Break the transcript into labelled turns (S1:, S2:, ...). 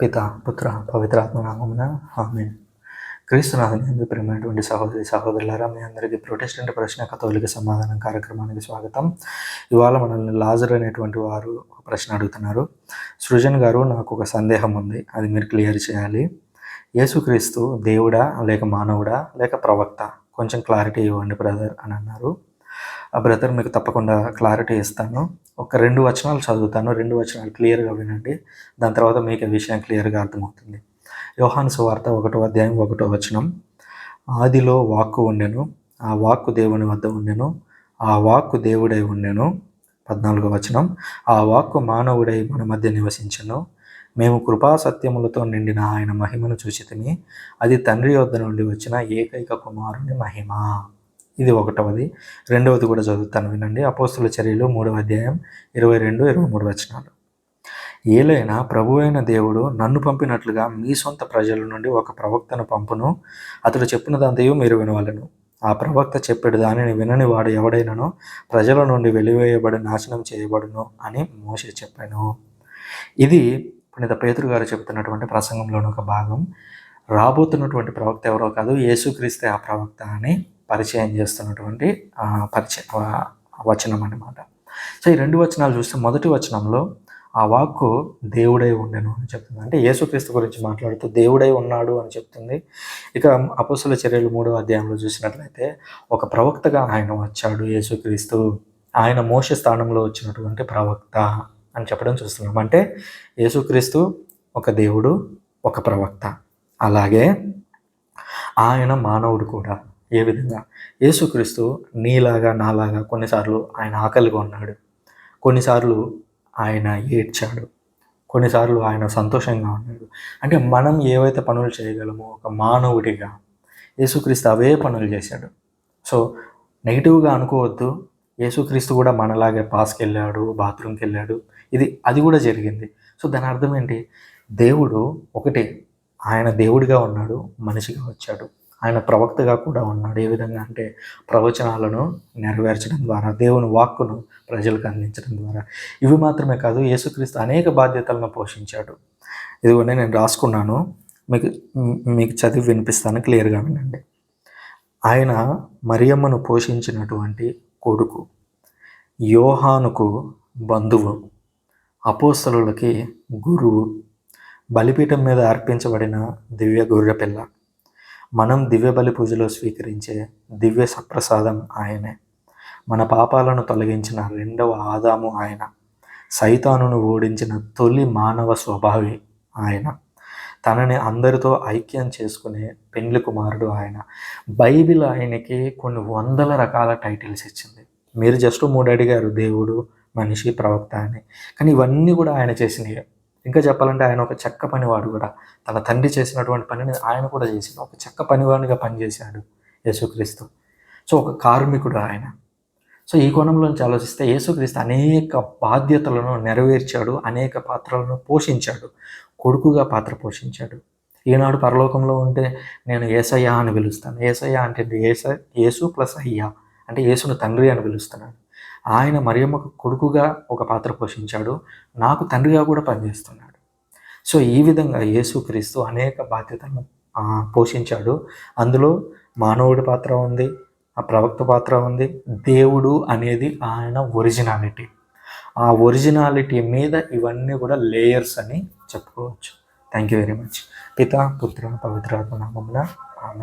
S1: పిత పుత్ర పవిత్రాత్మ నామమున ఆమె క్రీస్తునాథుని ఎందు ప్రేమైనటువంటి సహోదరి సహోదరులారా మీ అందరికీ ప్రొటెస్టెంట్ ప్రశ్న కథోలిక సమాధానం కార్యక్రమానికి స్వాగతం. ఇవాళ మనల్ని లాజర్ అనేటువంటి వారు ప్రశ్న అడుగుతున్నారు. సృజన్ గారు నాకు ఒక సందేహం ఉంది. అది మీరు క్లియర్ చేయాలి. యేసుక్రీస్తు దేవుడా లేక మానవుడా లేక ప్రవక్త? కొంచెం క్లారిటీ ఇవ్వండి బ్రదర్ అని అన్నారు. ఆ బ్రదర్ మీకు తప్పకుండా క్లారిటీ ఇస్తాను. ఒక రెండు వచనాలు చదువుతాను రెండు వచనాలు క్లియర్గా వినండి. దాని తర్వాత మీకు ఈ విషయం క్లియర్గా అర్థమవుతుంది. యోహాను సువార్త ఒకటో అధ్యాయం ఒకటో వచనం. ఆదిలో వాక్కు ఉండెను ఆ వాక్కు దేవుని వద్ద ఉండెను ఆ వాక్కు దేవుడై ఉండెను పద్నాలుగో వచనం. ఆ వాక్కు మానవుడై మన మధ్య నివసించను. మేము కృపా సత్యములతో నిండిన ఆయన మహిమను చూసితిమి అది తండ్రి వద్ద నుండి వచ్చిన ఏకైక కుమారుని మహిమ. ఇది ఒకటవది. రెండవది కూడా చదువుతాను వినండి. అపోస్తుల చర్యలు మూడవ అధ్యాయం ఇరవై రెండు ఇరవై మూడు వచనాలు. ఏలైనా ప్రభు అయిన దేవుడు నన్ను పంపినట్లుగా మీ సొంత ప్రజల నుండి ఒక ప్రవక్తను పంపును. అతడు చెప్పిన చెప్పినదంతయు మీరు వినవలను. ఆ ప్రవక్త చెప్పాడు దానిని వినని వాడు ఎవడైనానో? ప్రజల నుండి వెలివేయబడి నాశనం చేయబడును అని మోసే చెప్పాను. ఇది పునీత పేతురు గారు చెబుతున్నటువంటి ప్రసంగంలోని ఒక భాగం. రాబోతున్నటువంటి ప్రవక్త ఎవరో కాదు యేసుక్రీస్తే ఆ ప్రవక్త అని పరిచయం చేస్తున్నటువంటి పరిచయ వచనం అన్నమాట. సో ఈ రెండు వచనాలు చూస్తే మొదటి వచనంలో ఆ వాక్కు దేవుడై ఉండెను అని చెప్తుంది. అంటే యేసుక్రీస్తు గురించి మాట్లాడుతూ దేవుడై ఉన్నాడు అని చెప్తుంది. ఇక అపోసుల చర్యలు మూడో అధ్యాయంలో చూసినట్లయితే ఒక ప్రవక్తగా ఆయన వచ్చాడు యేసుక్రీస్తు. ఆయన మోస స్థానంలో వచ్చినటువంటి ప్రవక్త అని చెప్పడం చూస్తున్నాం. అంటే యేసుక్రీస్తు ఒక దేవుడు ఒక ప్రవక్త. అలాగే ఆయన మానవుడు కూడా. ఏ విధంగా? యేసుక్రీస్తు నీలాగా నాలాగా కొన్నిసార్లు ఆయన ఆకలిగా ఉన్నాడు. కొన్నిసార్లు ఆయన ఏడ్చాడు. కొన్నిసార్లు ఆయన సంతోషంగా ఉన్నాడు. అంటే మనం ఏవైతే పనులు చేయగలమో ఒక మానవుడిగా యేసుక్రీస్తు అవే పనులు చేశాడు. సో నెగిటివ్గా అనుకోవద్దు. యేసుక్రీస్తు కూడా మనలాగే పాస్కి వెళ్ళాడు బాత్రూమ్కి వెళ్ళాడు ఇది అది కూడా జరిగింది. సో దాని అర్థం ఏంటి? దేవుడు ఒకటి. ఆయన దేవుడిగా ఉన్నాడు మనిషిగా వచ్చాడు. ఆయన ప్రవక్తగా కూడా ఉన్నాడు. ఏ విధంగా అంటే ప్రవచనాలను నెరవేర్చడం ద్వారా దేవుని వాక్కును ప్రజలకు అందించడం ద్వారా. ఇవి మాత్రమే కాదు యేసుక్రీస్తు అనేక బాధ్యతలను పోషించాడు. ఇదిగోనే నేను రాసుకున్నాను. మీకు మీకు చదివి వినిపిస్తాను క్లియర్గా వినండి. ఆయన మరియమ్మను పోషించినటువంటి కొడుకు యోహానుకు బంధువు అపోస్తలులకి గురువు బలిపీఠం మీద అర్పించబడిన దివ్య గొర్రెపిల్ల మనం దివ్య బలి పూజలో స్వీకరించే దివ్య సప్రసాదం ఆయనే. మన పాపాలను తొలగించిన రెండవ ఆదాము ఆయన. సైతానును ఓడించిన తొలి మానవ స్వభావి ఆయన. తనని అందరితో ఐక్యం చేసుకునే పెండ్లి కుమారుడు ఆయన. బైబిల్ ఆయనకి కొన్ని వందల రకాల టైటిల్స్ ఇచ్చింది. మీరు జస్ట్ మూడు అడిగారు దేవుడు మనిషి ప్రవక్త అని. కానీ ఇవన్నీ కూడా ఆయన చేసినవి ఇంకా చెప్పాలంటే ఆయన ఒక చెక్క పనివాడు కూడా. తన తండ్రి చేసినటువంటి పనిని ఆయన కూడా చేసింది ఒక చెక్క పనివాడిగా పనిచేశాడు యేసుక్రీస్తు. సో ఒక కార్మికుడు ఆయన. సో ఈ కోణంలోంచి ఆలోచిస్తే యేసుక్రీస్తు అనేక బాధ్యతలను నెరవేర్చాడు అనేక పాత్రలను పోషించాడు కొడుకుగా పాత్ర పోషించాడు. ఈనాడు పరలోకంలో ఉంటే నేను ఏసయ్యా అని పిలుస్తాను. ఏసయ్యా అంటే ఏస యేసు ప్లస్ అయ్యా. అంటే యేసును తండ్రి అని పిలుస్తున్నాడు. ఆయన మరియమ్మకు కొడుకుగా ఒక పాత్ర పోషించాడు. నాకు తండ్రిగా కూడా పనిచేస్తున్నాడు. సో ఈ విధంగా యేసుక్రీస్తు అనేక బాధ్యతలను పోషించాడు. అందులో మానవుడి పాత్ర ఉంది ఆ ప్రవక్త పాత్ర ఉంది దేవుడు అనేది ఆయన ఒరిజినాలిటీ. ఆ ఒరిజినాలిటీ మీద ఇవన్నీ కూడా లేయర్స్ అని చెప్పుకోవచ్చు. Thank you very much. పిత పుత్ర పవిత్రాత్మ నామమున